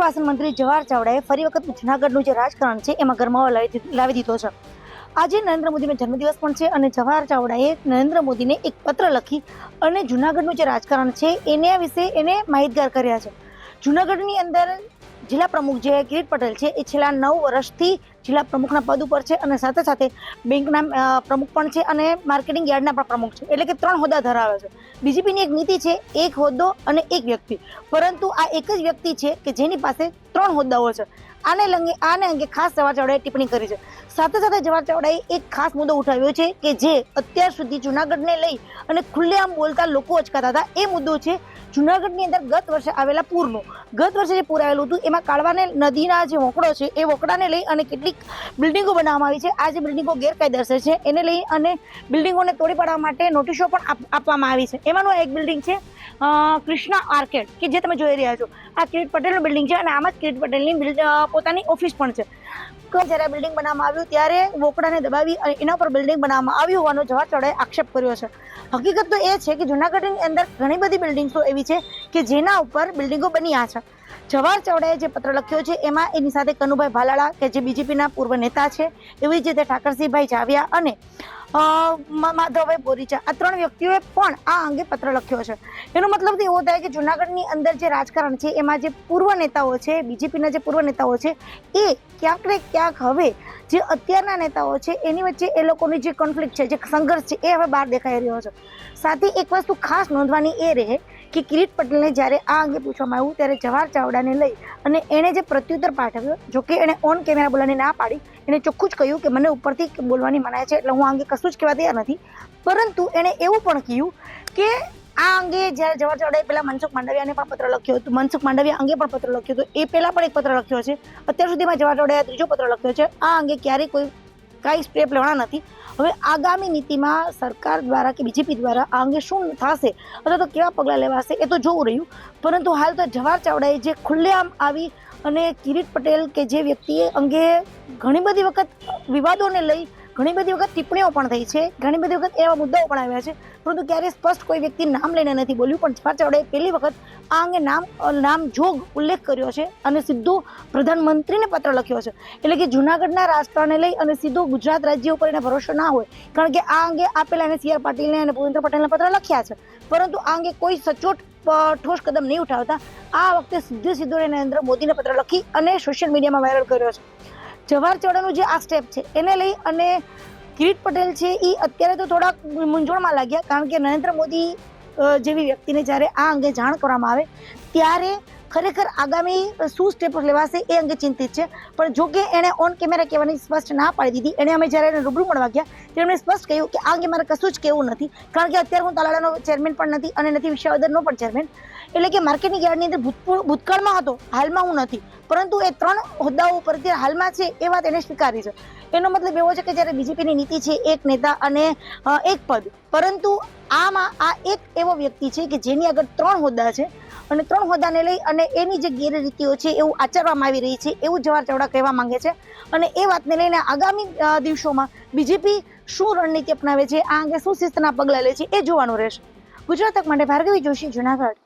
બાસણ મંત્રી જવાહર ચાવડાએ ફરી વખત જૂનાગઢનું જે રાજકારણ છે, એમાં ગરમાવો લાવી દીધો છે. આજે નરેન્દ્ર મોદીનો જન્મદિવસ પણ છે અને જવાહર ચાવડાએ નરેન્દ્ર મોદીને એક પત્ર લખી અને જૂનાગઢનું જે રાજકારણ છે, એને વિશે એને માહિતગાર કર્યા છે. જૂનાગઢની અંદર જિલ્લા પ્રમુખ જે કિરીટ પટેલ છે, એ છેલ્લા નવ વર્ષથી જિલ્લા પ્રમુખના પદ ઉપર છે અને સાથે સાથે બેંકના પ્રમુખ પણ છે અને માર્કેટિંગ યાર્ડના પણ પ્રમુખ છે. એટલે કે ત્રણ હોદ્દા ધરાવે છે. બીજેપીની એક નીતિ છે, એક હોદ્દો અને એક વ્યક્તિ. પરંતુ આ એક જ વ્યક્તિ છે કે જેની પાસે ત્રણ મુદ્દાઓ છે. આને લંગે આને અંગે ખાસ જવાહર ચાવડાએ ટિપ્પણી કરી છે. સાથે સાથે જવાહર ચાવડાએ એક ખાસ મુદ્દો ઉઠાવ્યો છે કે જે અત્યાર સુધી જૂનાગઢને લઈ અને ખુલ્લેઆમ બોલતા લોકો અચકાતા હતા. એ મુદ્દો છે જૂનાગઢની અંદર ગત વર્ષે આવેલા પૂરનો. ગત વર્ષે જે પૂર આવેલું હતું, એમાં કાળવાને નદીના જે વોકડો છે, એ વોકડાને લઈ અને કેટલીક બિલ્ડિંગો બનાવવામાં આવી છે. આ જે બિલ્ડિંગો ગેરકાયદેસર છે, એને લઈ અને બિલ્ડિંગોને તોડી પાડવા માટે નોટિસો પણ આપ- આપવામાં આવી છે. એમાંનું એક બિલ્ડિંગ છે કૃષ્ણા આર્કેડ, કે જે તમે જોઈ રહ્યા છો. આ કિરીટ પટેલનું બિલ્ડિંગ છે અને આમાં જ કિરીટ પટેલની પોતાની ઓફિસ પણ છે. જ્યારે બિલ્ડિંગ બનાવવામાં આવ્યું, ત્યારે વોકડાને દબાવી અને એના પર બિલ્ડિંગ બનાવવામાં આવ્યું હોવાનો જવાહર ચાવડાએ આક્ષેપ કર્યો છે. હકીકત તો એ છે કે જૂનાગઢની અંદર ઘણી બધી બિલ્ડિંગ્સો એવી છે કે જેના ઉપર બિલ્ડિંગો બન્યા છે. જવાહર ચાવડાએ જે પત્ર લખ્યો છે, એમાં એની સાથે કનુભાઈ ભાલાળા કે જે બીજેપીના પૂર્વ નેતા છે, એવી જ રીતે ઠાકરસિંહભાઈ જાવ્યા અને માધવભાઈ બોરીચા, આ ત્રણ વ્યક્તિઓએ પણ આ અંગે પત્ર લખ્યો છે. એનો મતલબ એવો થાય કે જુનાગઢની અંદર જે રાજકારણ છે, એમાં જે પૂર્વ નેતાઓ છે, બીજેપીના જે પૂર્વ નેતાઓ છે, એ ક્યાંક ને ક્યાંક હવે જે અત્યારના નેતાઓ છે, એની વચ્ચે એ લોકોની જે કોન્ફ્લિક્ટ છે, જે સંઘર્ષ છે, એ હવે બહાર દેખાઈ રહ્યો છે. સાથે એક વસ્તુ ખાસ નોંધવાની એ રહે કે કિરીટ પટેલને જ્યારે આ અંગે પૂછવામાં આવ્યું, ત્યારે જવાહર ચાવડાને લઈ અને એણે જે પ્રત્યુત્તર પાઠવ્યો, જો કે એણે ઓન કેમેરા બોલવાની ના પાડી, એણે ચોખ્ખું જ કહ્યું કે મને ઉપરથી બોલવાની મનાય છે, એટલે હું આ અંગે કશું જ કહેવા તૈયાર નથી. પરંતુ એણે એવું પણ કહ્યું કે આ અંગે જ્યારે જવાહર ચાવડાએ પહેલાં મનસુખ માંડવિયાને પણ પત્ર લખ્યો હતો, મનસુખ માંડવિયા અંગે પણ પત્ર લખ્યો હતો, એ પહેલાં પણ એક પત્ર લખ્યો છે. અત્યાર સુધીમાં જવાહર ચાવડાએ ત્રીજો પત્ર લખ્યો છે. આ અંગે ક્યારેય કોઈ કાંઈ સ્પ્રે લેવાના નથી. હવે આગામી નીતિમાં સરકાર દ્વારા કે બીજેપી દ્વારા આ અંગે શું થશે અથવા તો કેવા પગલાં લેવાશે એ તો જોવું રહ્યું. પરંતુ હાલ તો જવાહર ચાવડાએ જે ખુલ્લેઆમ આવી અને કિરીટ પટેલ કે જે વ્યક્તિએ અંગે ઘણી બધી વખત વિવાદોને લઈ ઘણી બધી વખત ટિપ્પણીઓ પણ થઈ છે, ઘણી બધી વખત એવા મુદ્દાઓ પણ આવ્યા છે, પરંતુ ક્યારેય સ્પષ્ટ કોઈ વ્યક્તિ નામ લઈને નથી બોલ્યું, પણ જવાહર પહેલી વખત આ અંગે નામ નામ જોગ ઉલ્લેખ કર્યો છે અને સીધો પ્રધાનમંત્રીને પત્ર લખ્યો છે. એટલે કે જૂનાગઢના રાજકારણને લઈ અને સીધો ગુજરાત રાજ્ય ઉપર એને ભરોસો ના હોય, કારણ કે આ અંગે આપેલા એને સી આર પાટીલને અને ભૂપેન્દ્ર પટેલને પત્ર લખ્યા છે. પરંતુ આ અંગે કોઈ સચોટ ઠોસ કદમ નહીં ઉઠાવતા. આ વખતે સીધે સીધો નરેન્દ્ર મોદીને પત્ર લખી અને સોશિયલ મીડિયામાં વાયરલ કર્યો છે. જવાહર ચાવડાનું જે આ સ્ટેપ છે, એને લઈ અને કિરીટ પટેલ છે એ અત્યારે તો થોડાક મૂંઝવણમાં લાગ્યા, કારણ કે નરેન્દ્ર મોદી જેવી વ્યક્તિને જ્યારે આ અંગે જાણ કરવામાં આવે, ત્યારે ખરેખર આગામી શું સ્ટેપ લેવાશે એ અંગે ચિંતિત છે. પણ જો કે એણે ઓન કેમેરા કહેવાની સ્પષ્ટ ના પાડી દીધી. એણે અમે જ્યારે એને રૂબરૂ મળવા ગયા ત્યારે એમણે સ્પષ્ટ કહ્યું કે આ અંગે મારે કશું જ કહેવું નથી. કારણ કે અત્યારે હું તાલાળાનો ચેરમેન પણ નથી અને નથી વિશ્વાવદરનો પણ ચેરમેન એટલે કે માર્કેટિંગ યાર્ડની અંદર ભૂતપૂર્વ ભૂતકાળમાં હતો. હાલમાં હું નથી. પરંતુ એ ત્રણ હોદ્દાઓ ઉપર જે હાલમાં છે એ વાત એને સ્વીકારી છે. એનો મતલબ એવો છે કે જ્યારે બીજેપીની નીતિ છે, એક નેતા અને એક પદ. પરંતુ આમાં આ એક એવો વ્યક્તિ છે કે જેની આગળ ત્રણ હોદ્દા છે. અને ત્રણ હોદ્દાને લઈ અને એની જે ગેરરીતિઓ છે એવું આચરવામાં આવી રહી છે એવું જવાહર ચાવડા કહેવા માંગે છે. અને એ વાતને લઈને આગામી દિવસોમાં બીજેપી શું રણનીતિ અપનાવે છે, આ અંગે શું શિસ્તના પગલાં લે છે એ જોવાનું રહેશે. ગુજરાત માટે ભાર્ગવી જોશી, જુનાગઢ.